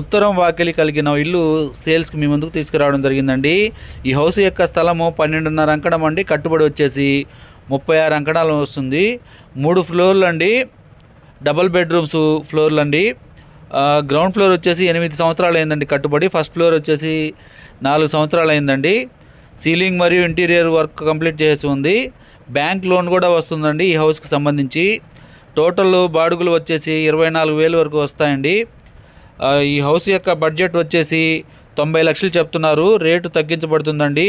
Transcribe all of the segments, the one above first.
ఉత్తరం వాకిలి కలిగిన ఇల్లు సేల్స్కి మీ ముందుకు తీసుకురావడం జరిగిందండి. ఈ హౌస్ యొక్క స్థలము పన్నెండున్నర అంకణం అండి. కట్టుబడి వచ్చేసి ముప్పై ఆరు అంకణాలు వస్తుంది. మూడు ఫ్లోర్లు అండి. డబల్ బెడ్రూమ్స్ ఫ్లోర్లు అండి. గ్రౌండ్ ఫ్లోర్ వచ్చేసి ఎనిమిది సంవత్సరాలు అయిందండి కట్టుబడి. ఫస్ట్ ఫ్లోర్ వచ్చేసి నాలుగు సంవత్సరాలు అయిందండి. సీలింగ్ మరియు ఇంటీరియర్ వర్క్ కంప్లీట్ చేసి ఉంది. బ్యాంక్ లోన్ కూడా వస్తుందండి ఈ హౌస్కి సంబంధించి. టోటల్ బాడుగులు వచ్చేసి ఇరవై నాలుగు వేలు వరకు వస్తాయండి. ఈ హౌస్ యొక్క బడ్జెట్ వచ్చేసి తొంభై లక్షలు చెప్తున్నారు. రేటు తగ్గించబడుతుందండి.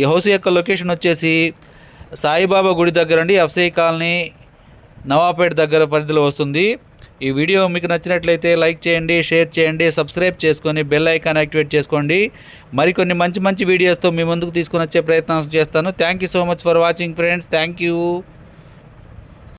ఈ హౌస్ యొక్క లొకేషన్ వచ్చేసి సాయిబాబా గుడి దగ్గర అండి. ఎఫ్సై కాలనీ నవాపేట దగ్గర పరిధిలో వస్తుంది. ఈ వీడియో మీకు నచ్చినట్లయితే లైక్ చేయండి షేర్ చేయండి సబ్స్క్రైబ్ చేసుకొని బెల్ ఐకాన్ యాక్టివేట్ చేసుకోండి. మరికొన్ని మంచి మంచి వీడియోస్తో మీ ముందుకు తీసుకొని వచ్చే ప్రయత్నం చేస్తాను. Thank you so much for watching friends thank you